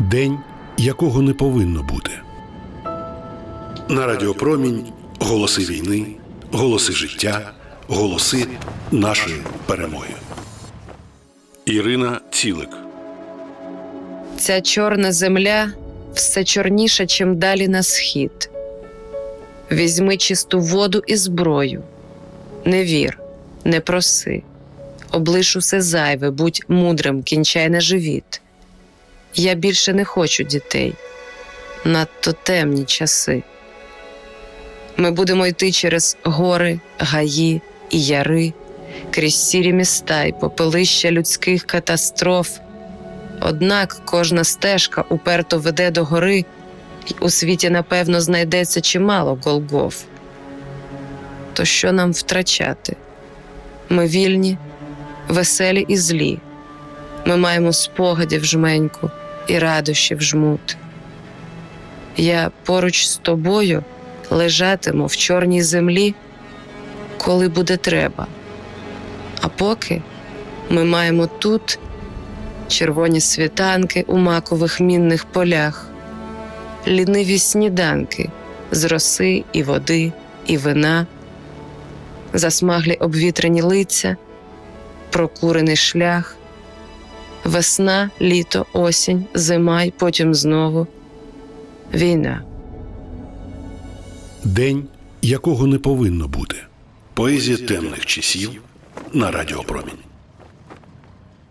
День, якого не повинно бути. На Радіопромінь голоси війни, голоси життя, голоси нашої перемоги. Ірина Цілик. Ця чорна земля все чорніша, чим далі на схід. Візьми чисту воду і зброю. Не вір, не проси. Облиш усе зайве, будь мудрим, кінчай на живіт. Я більше не хочу дітей. Надто темні часи. Ми будемо йти через гори, гаї і яри, крізь сірі міста й попелища людських катастроф. Однак кожна стежка уперто веде до гори, і у світі, напевно, знайдеться чимало голгоф. То що нам втрачати? Ми вільні, веселі і злі. Ми маємо спогадів жменьку і радощів жмут. Я поруч з тобою лежатиму в чорній землі, коли буде треба. А поки ми маємо тут червоні світанки у макових мінних полях, ліниві сніданки з роси і води, і вина, засмаглі обвітрені лиця, прокурений шлях, весна, літо, осінь, зима й потім знову війна. День, якого не повинно бути. Поезія темних часів на Радіопромінь.